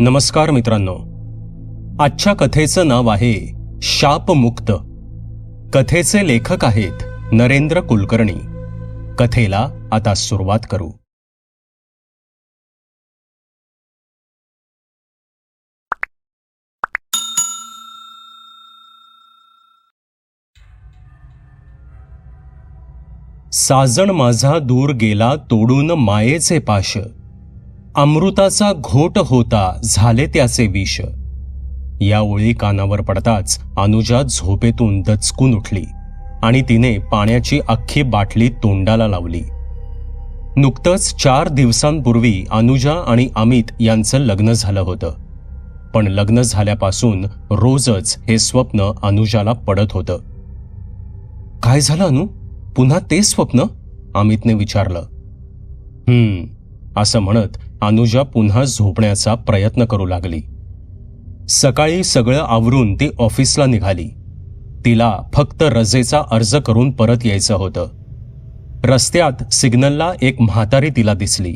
नमस्कार मित्रांनो. आजच्या कथेचं नाव आहे शापमुक्त. कथेचे लेखक आहेत नरेंद्र कुलकर्णी. कथेला आता सुरुवात करू. साजण माझा दूर गेला तोडून मायेचे पाश. अमृताचा घोट होता झाले त्याचे विष. या ओळी कानावर पडताच अनुजा झोपेतून दचकून उठली आणि तिने पाण्याची अख्खी बाटली तोंडाला लावली. नुकतंच चार दिवसांपूर्वी अनुजा आणि अमित यांचं लग्न झालं होतं. पण लग्न झाल्यापासून रोजच हे स्वप्न अनुजाला पडत होतं. काय झालं अनु? पुन्हा ते स्वप्न? अमितने विचारलं. हम्म असं म्हणत अनुजा पुन्हा झोपण्याचा प्रयत्न करू लागली. सकाळी सगळं आवरून ती ऑफिसला निघाली. तिला फक्त रजेचा अर्ज करून परत यायचं होतं. रस्त्यात सिग्नलला एक म्हातारी तिला दिसली.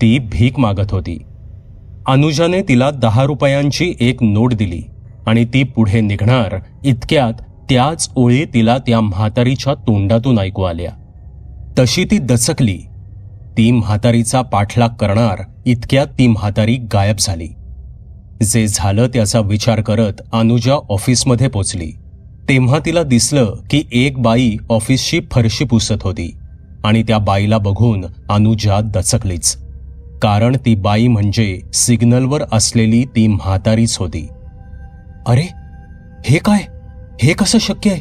ती भीक मागत होती. अनुजाने तिला दहा रुपयांची एक नोट दिली आणि ती पुढे निघणार इतक्यात त्याच ओळी तिला त्या म्हातारीच्या तोंडातून ऐकू आल्या. तशी ती दचकली. ती म्हातारीचा पाठलाग करणार इतक्यात ती म्हातारी गायब झाली. जे झालं त्याचा विचार करत अनुजा ऑफिसमध्ये पोचली. तेव्हा तिला दिसलं की एक बाई ऑफिसची फरशी पुसत होती आणि त्या बाईला बघून अनुजा दचकलीच. कारण ती बाई म्हणजे सिग्नलवर असलेली ती म्हातारीच होती. अरे हे काय? हे कसं शक्य आहे?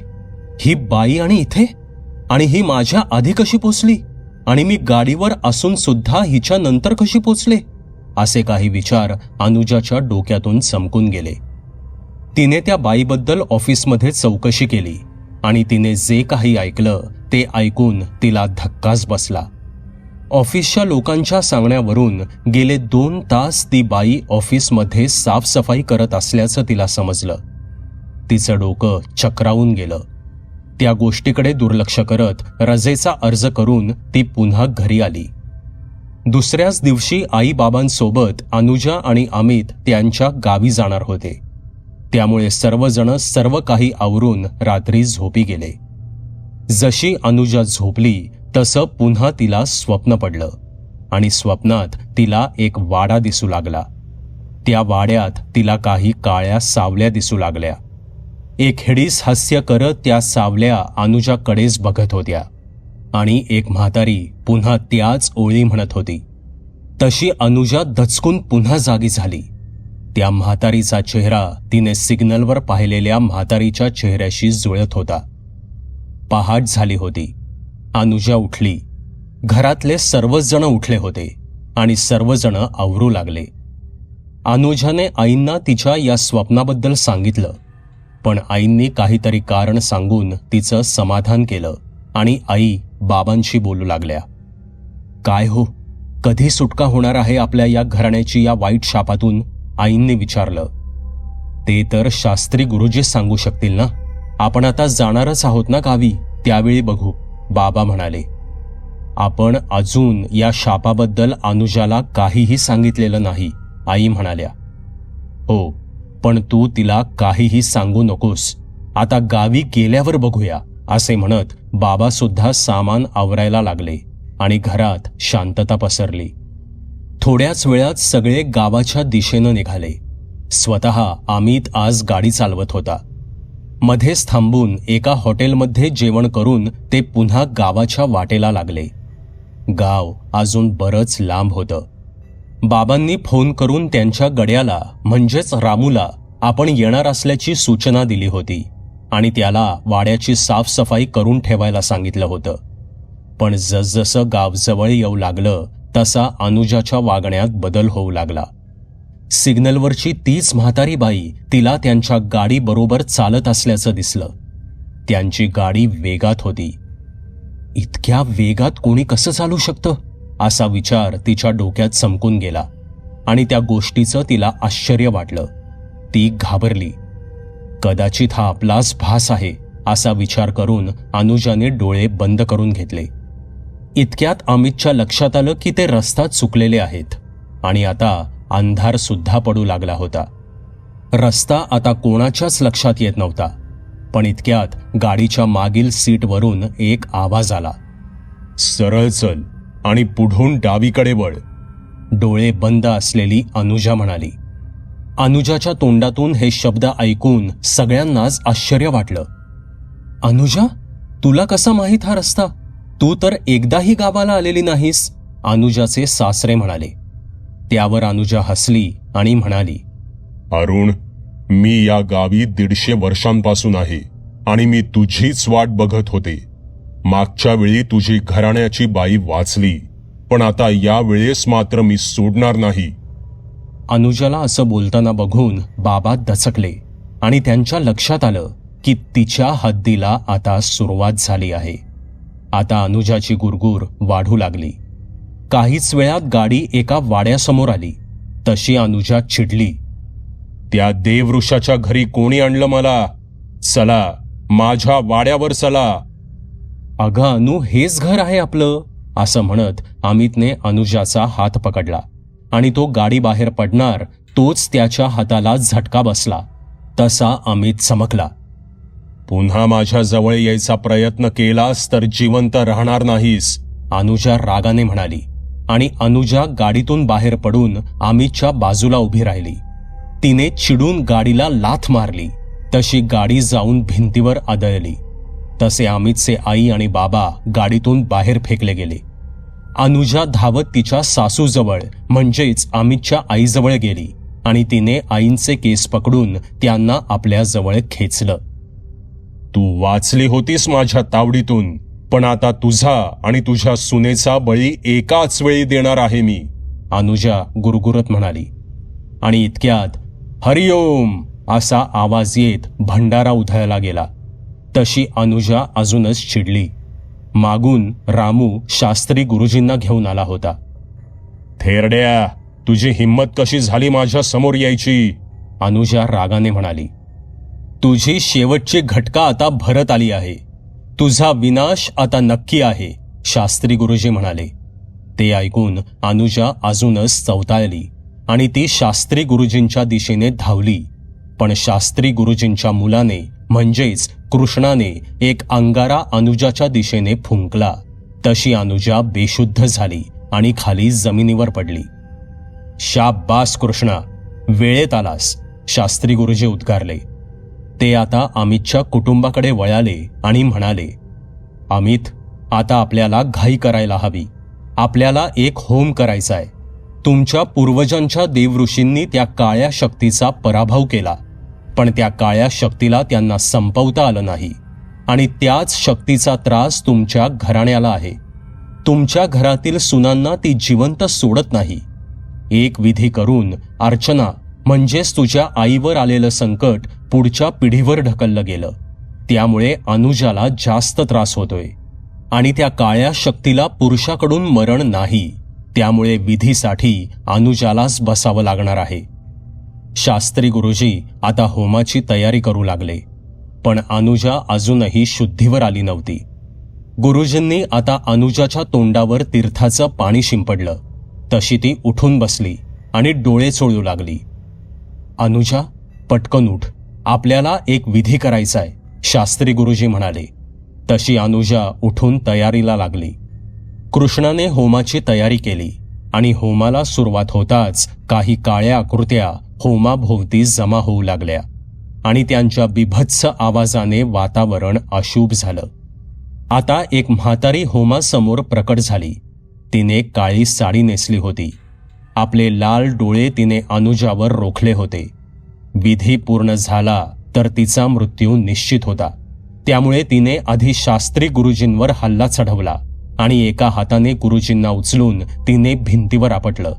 ही बाई आणि इथे? आणि ही माझ्या आधी कशी पोचली? आणि मी गाडीवर असून सुद्धा हिच्या नंतर कशी पोचले? असे काही विचार अनुजाच्या डोक्यातून चमकून गेले. तिने त्या बाईबद्दल ऑफिसमध्ये चौकशी केली आणि तिने जे काही ऐकलं ते ऐकून तिला धक्काच बसला. ऑफिसच्या लोकांच्या सांगण्यावरून गेले दोन तास ती बाई ऑफिसमध्ये साफसफाई करत असल्याचं तिला समजलं. तिचं डोकं चक्रावून गेलं. त्या गोष्टीकडे दुर्लक्ष करत रजेचा अर्ज करून ती पुन्हा घरी आली. दुसऱ्याच दिवशी आईबाबांसोबत अनुजा आणि अमित त्यांच्या गावी जाणार होते. त्यामुळे सर्वजण सर्व काही आवरून रात्री झोपी गेले. जशी अनुजा झोपली तसं पुन्हा तिला स्वप्न पडलं आणि स्वप्नात तिला एक वाडा दिसू लागला. त्या वाड्यात तिला काही काळ्या सावल्या दिसू लागल्या. एक हेडीस हास्य करत त्या सावल्या अनुजाकडेच बघत होत्या. आणि एक म्हातारी पुन्हा त्याच ओळी म्हणत होती. तशी अनुजा दचकून पुन्हा जागी झाली. त्या म्हातारीचा चेहरा तिने सिग्नलवर पाहिलेल्या म्हातारीच्या चेहऱ्याशी जुळत होता. पहाट झाली होती. अनुजा उठली. घरातले सर्वच जण उठले होते आणि सर्वजण आवरू लागले. अनुजाने आईंना तिच्या या स्वप्नाबद्दल सांगितलं. पण आईंनी काहीतरी कारण सांगून तिचं समाधान केलं आणि आई बाबांशी बोलू लागल्या. काय हो? कधी सुटका होणार आहे आपल्या या घराण्याची या वाईट शापातून? आईंनी विचारलं. ते तर शास्त्री गुरुजी सांगू शकतील ना? आपण आता जाणारच आहोत ना गावी? त्यावेळी बघू बाबा म्हणाले. आपण अजून या शापाबद्दल अनुजाला काहीही सांगितलेलं नाही आई म्हणाल्या. हो पण तू तिला काहीही सांगू नकोस. आता गावी गेल्यावर बघूया असे म्हणत बाबा सुद्धा सामान आवरायला लागले आणि घरात शांतता पसरली. थोड्याच वेळात सगळे गावाच्या दिशेनं निघाले. स्वतः अमित आज गाडी चालवत होता. मध्येच थांबून एका हॉटेलमध्ये जेवण करून ते पुन्हा गावाच्या वाटेला लागले. गाव अजून बरंच लांब होतं. बाबांनी फोन करून त्यांच्या गड्याला म्हणजेच रामूला आपण येणार असल्याची सूचना दिली होती आणि त्याला वाड्याची साफसफाई करून ठेवायला सांगितलं होतं. पण जसजसं गाव जवळ येऊ लागलं तसा अनुजाच्या वागण्यात बदल होऊ लागला. सिग्नलवरची तीच म्हातारी बाई तिला त्यांच्या गाडीबरोबर चालत असल्याचं दिसलं. त्यांची गाडी वेगात होती. इतक्या वेगात कोणी कसं चालू शकतं? असा विचार तिच्या डोक्यात चमकून गेला आणि त्या गोष्टीचं तिला आश्चर्य वाटलं. ती घाबरली. कदाचित हा आपलाच भास आहे असा विचार करून अनुजाने डोळे बंद करून घेतले. इतक्यात अमितच्या लक्षात आलं की ते रस्ता चुकलेले आहेत आणि आता अंधार सुद्धा पडू लागला होता. रस्ता आता कोणाच्याच लक्षात येत नव्हता पण इतक्यात गाडीच्या मागील सीटवरून एक आवाज आला. सरळ चल आणि पुढून डावीकडे वळ. डोळे बंद असलेली अनुजा म्हणाली अनुजाच्या तोंडातून हे शब्द ऐकून सगळ्यांनाच आश्चर्य वाटलं. अनुजा तुला कसा माहीत हा रस्ता? तू तर एकदाही गावाला आलेली नाहीस. अनुजाचे सासरे म्हणाले. त्यावर अनुजा हसली आणि म्हणाली अरुण मी या गावी दीडशे वर्षांपासून आहे आणि मी तुझीच वाट बघत होते. मागच्या वेळी तुझी घराण्याची बाई वाचली पण आता या वेळेस मात्र मी सोडणार नाही. अनुजाला असं बोलताना बघून बाबा दचकले आणि त्यांच्या लक्षात आलं की तिच्या हद्दीला आता सुरुवात झाली आहे. आता अनुजाची गुरगुर वाढू लागली. काहीच वेळात गाडी एका वाड्यासमोर आली. तशी अनुजा चिडली. त्या देववृषाच्या घरी कोणी आणलं मला? चला माझ्या वाड्यावर चला. अगं अनु हेच घर आहे आपलं? असं म्हणत अमितने अनुजाचा हात पकडला. आणि तो गाडी बाहेर पडणार तोच त्याच्या हाताला झटका बसला. तसा अमित चमकला. पुन्हा माझ्या जवळ यायचा प्रयत्न केलास तर जिवंत राहणार नाहीस अनुजा रागाने म्हणाली. आणि अनुजा गाडीतून बाहेर पडून अमितच्या बाजूला उभी राहिली. तिने चिडून गाडीला लाथ मारली. तशी गाडी जाऊन भिंतीवर आदळली. तसे अमितचे आई आणि बाबा गाडीतून बाहेर फेकले गेले. अनुजा धावत तिच्या सासूजवळ म्हणजेच अमितच्या आईजवळ गेली आणि तिने आईंचे केस पकडून त्यांना आपल्या जवळ खेचलं. तू वाचली होतीस माझ्या तावडीतून पण आता तुझा आणि तुझ्या सुनेचा बळी एकाच वेळी देणार आहे मी अनुजा गुरगुरत म्हणाली. आणि इतक्यात हरिओम असा आवाज येत भंडारा उधळला गेला. तशी अनुजा अजूनच चिडली. मागून रामू शास्त्री गुरुजींना घेऊन आला होता. थेरड्या तुझी हिंमत कशी झाली माझ्यासमोर यायची? अनुजा रागाने म्हणाली. तुझी शेवटची घटका आता भरत आली आहे. तुझा विनाश आता नक्की आहे शास्त्री गुरुजी म्हणाले. ते ऐकून अनुजा अजूनच चवताळली आणि ती शास्त्री गुरुजींच्या दिशेने धावली. पण शास्त्री गुरुजींच्या मुलाने म्हणजेच कृष्णाने एक अंगारा अनुजाच्या दिशेने फुंकला. तशी अनुजा बेशुद्ध झाली आणि खाली जमिनीवर पडली. शाबास कृष्णा वेळेत आलास शास्त्री गुरुजी उद्गारले. ते आता अमितच्या कुटुंबाकडे वळाले आणि म्हणाले अमित आता आपल्याला घाई करायला हवी. आपल्याला एक होम करायचा आहे तुमच्या पूर्वजांच्या देवऋषींनी त्या काळ्या शक्तीचा पराभव केला. पण त्या काळ्या शक्तीला त्यांना संपवता आलं नाही. आणि त्याच शक्तीचा त्रास तुमच्या घराण्याला आहे. तुमच्या घरातील सुनांना ती जिवंत सोडत नाही. एक विधी करून अर्चना म्हणजेच तुझ्या आईवर आलेलं संकट पुढच्या पिढीवर ढकललं गेलं. त्यामुळे अनुजाला जास्त त्रास होतोय. आणि त्या काळ्या शक्तीला पुरुषाकडून मरण नाही. त्यामुळे विधीसाठी अनुजालाच बसावं लागणार आहे. शास्त्री गुरुजी आता होमाची तयारी करू लागले. पण अनुजा अजूनही शुद्धीवर आली नव्हती. गुरुजींनी आता अनुजाच्या तोंडावर तीर्थाचं पाणी शिंपडलं. तशी ती उठून बसली आणि डोळे चोळू लागली. अनुजा पटकन उठ. आपल्याला एक विधी करायचा आहे शास्त्री गुरुजी म्हणाले. तशी अनुजा उठून तयारीला लागली. कृष्णाने होमाची तयारी केली. आणि होमाला सुरुवात होताच काही काळ्या आकृत्या होमाभोवती जमा होऊ लागल्या आणि त्यांच्या बिभत्स आवाजाने वातावरण अशुभ झालं. आता एक म्हातारी होमासमोर प्रकट झाली. तिने काळी साडी नेसली होती. आपले लाल डोळे तिने अनुजावर रोखले होते. विधी पूर्ण झाला तर तिचा मृत्यू निश्चित होता. त्यामुळे तिने आधी शास्त्री गुरुजींवर हल्ला चढवला. आणि एका हाताने गुरुजींना उचलून तिने भिंतीवर आपटलं.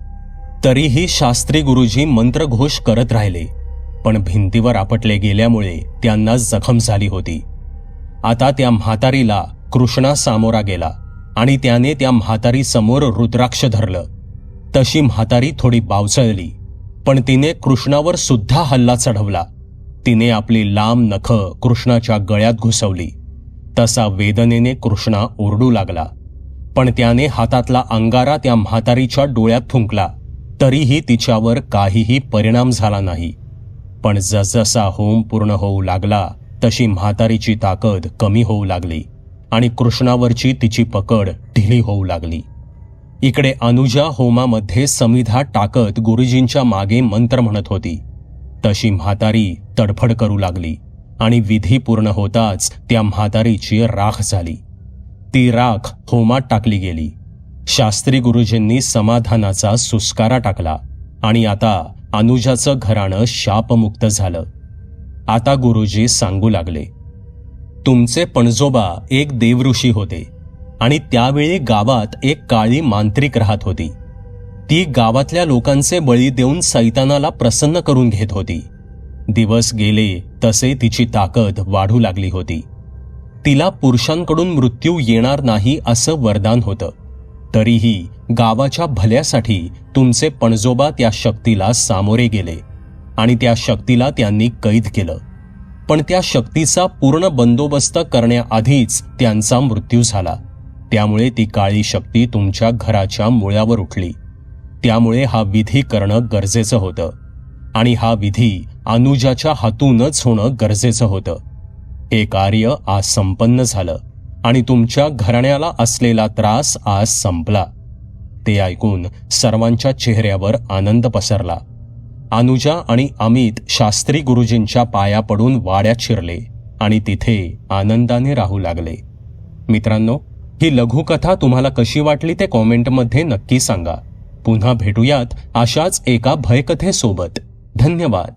तरीही शास्त्री गुरुजी मंत्रघोष करत राहिले पण भिंतीवर आपटले गेल्यामुळे त्यांना जखम झाली होती. आता त्या म्हातारीला कृष्णा सामोरा गेला आणि त्याने त्या म्हातारी समोर रुद्राक्ष धरलं. तशी म्हातारी थोडी बावचळली पण तिने कृष्णावर सुद्धा हल्ला चढवला. तिने आपली लांब नख कृष्णाच्या गळ्यात घुसवली. तसा वेदनेने कृष्णा ओरडू लागला. पण त्याने हातातला अंगारा त्या म्हातारीच्या डोळ्यात थुंकला. तरीही तिच्यावर काहीही परिणाम झाला नाही. पण जसजसा होम पूर्ण होऊ लागला तशी म्हातारीची ताकद कमी होऊ लागली आणि कृष्णावरची तिची पकड ढिली होऊ लागली. इकडे अनुजा होमामध्ये समिधा टाकत गुरुजींच्या मागे मंत्र म्हणत होती. तशी म्हातारी तडफड करू लागली आणि विधी पूर्ण होताच त्या म्हातारीची राख झाली. ती राख होमात टाकली गेली. शास्त्री गुरुजींनी समाधानाचा सुस्कारा टाकला आणि आता अनुजाचं घराणं शापमुक्त झालं. आता गुरुजी सांगू लागले तुमचे पणजोबा एक देवऋषी होते आणि त्यावेळी गावात एक काळी मांत्रिक राहत होती. ती गावातल्या लोकांचे बळी देऊन सैतानाला प्रसन्न करून घेत होती. दिवस गेले तसे तिची ताकद वाढू लागली होती. तिला पुरुषांकडून मृत्यू येणार नाही असं वरदान होतं. तरीही गावाच्या भल्यासाठी तुमचे पणजोबा त्या शक्तीला सामोरे गेले आणि त्या शक्तीला त्यांनी कैद केलं. पण त्या शक्तीचा पूर्ण बंदोबस्त करण्याआधीच त्यांचा मृत्यू झाला. त्यामुळे ती काळी शक्ती तुमच्या घराच्या मुळावर उठली. त्यामुळे हा विधी करणं गरजेचं होतं. आणि हा विधी अनुजाच्या हातूनच होणं गरजेचं होतं. हे कार्य आज संपन्न झालं आणि तुमच्या घराण्याला असलेला त्रास आज संपला. ते ऐकून सर्वांच्या चेहऱ्यावर आनंद पसरला. अनुजा आणि अमित शास्त्री गुरुजींच्या पाया पडून वाड्यात शिरले आणि तिथे आनंदाने राहू लागले. मित्रांनो ही लघुकथा तुम्हाला कशी वाटली ते कॉमेंटमध्ये नक्की सांगा. पुन्हा भेटूयात अशाच एका भयकथेसोबत. धन्यवाद.